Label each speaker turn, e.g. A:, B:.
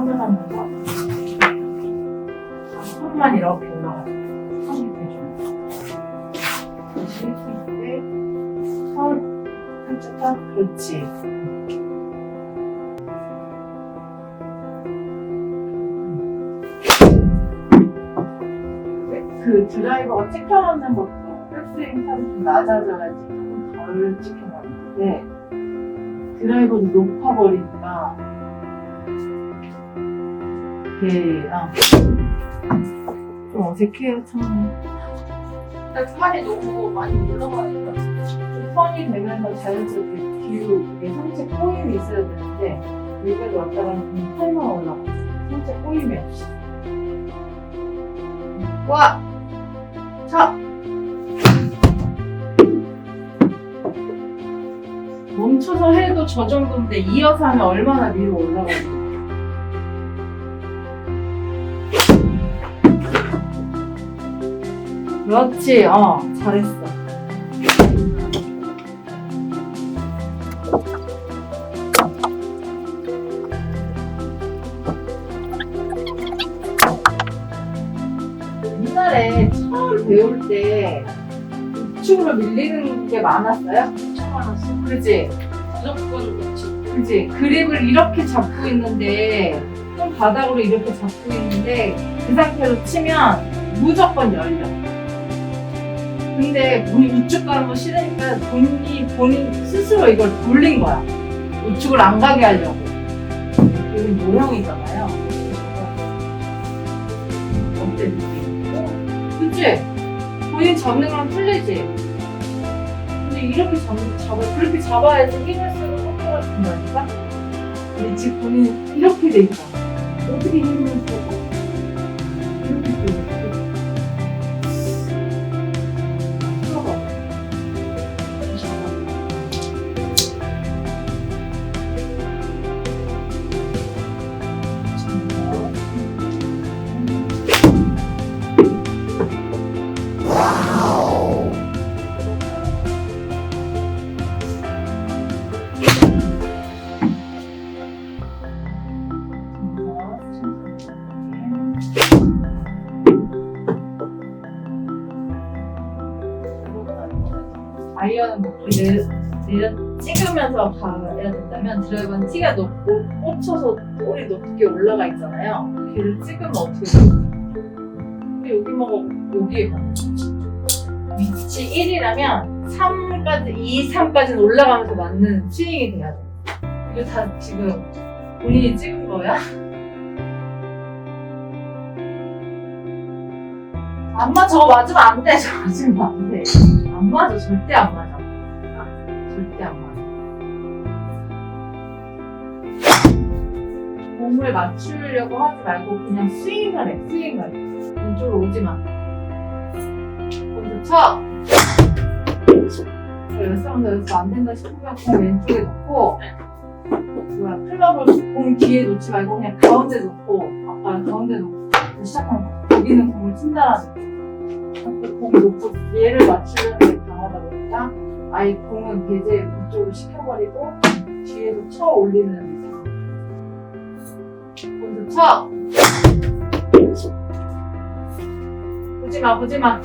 A: 선을 합니다. 손만 이렇게 올라가요. 딱 그렇지. 그 드라이버가 찍혀놓는 것도 백스윙 탑이 좀 낮아져가지고 덜 찍혀맞는데 드라이버는 높아버리니까 이게 아, 좀 어색해요 참.
B: 팔이 너무 많이 올라가니까
A: 좀 턴이 되면서 자연스럽게 뒤로 이게 상체 꼬임이 있어야 되는데 여기까지 왔다가 그냥 팔만 올라가 상체 꼬임이 없이 와! 차! 멈춰서 해도 저 정도인데 이어서 하면 얼마나 위로 올라가요 그렇지 어 잘했어 옛날에 처음 배울 때 우측으로 밀리는 게 많았어요?
B: 엄청 많았어.
A: 그지?
B: 무조건 그렇지.
A: 그지? 그립을 이렇게 잡고 있는데 좀 바닥으로 이렇게 잡고 있는데 그 상태로 치면 무조건 열려. 근데 본인 우측 거 싫으니까 본인이 본인 스스로 이걸 돌린 거야. 우측을 안 가게 하려고. 여기 모형이잖아요. 어때 느낌? 어? 그치? 본인 잡는 거랑 틀리지? 근데 이렇게 잡, 잡아, 그렇게 잡아야지 힘을 쓰고 속도가 준다니까? 근데 지금 본인이 이렇게 돼 있잖아. 어떻게 힘을 내려 찍으면서 가야 된다면 드라이버는 티가 높고 꽂혀서 볼이 높게 올라가 있잖아요. 걔를 찍으면 어떻게 돼? 근데 여기 뭐 여기에 봐. 위치 1이라면 3까지 2, 3까지는 올라가면서 맞는 스윙이 돼야 돼. 이거 다 지금 본인이 찍은 거야? 안 맞아. 저거 맞으면 안 돼. 저거 맞으면 안 돼. 안 맞아. 절대 안 맞아. 맞아. 공을 맞추려고 하지 말고 그냥 스윙을 해. 스윙을. 왼쪽으로 오지 마. 먼저 쳐. 열상 여기서 안 된다 싶으면 공 왼쪽에 놓고 뭐야 클럽을 공 뒤에 놓지 말고 그냥 가운데 놓고 아까 가운데 놓고 시작하는 거. 여기는 공을 친다라는 거. 공 놓고 얘를 보니까 아예 공은 배제 이쪽으로 시켜버리고 뒤에서 쳐 올리는 먼저 쳐. 보지마 보지마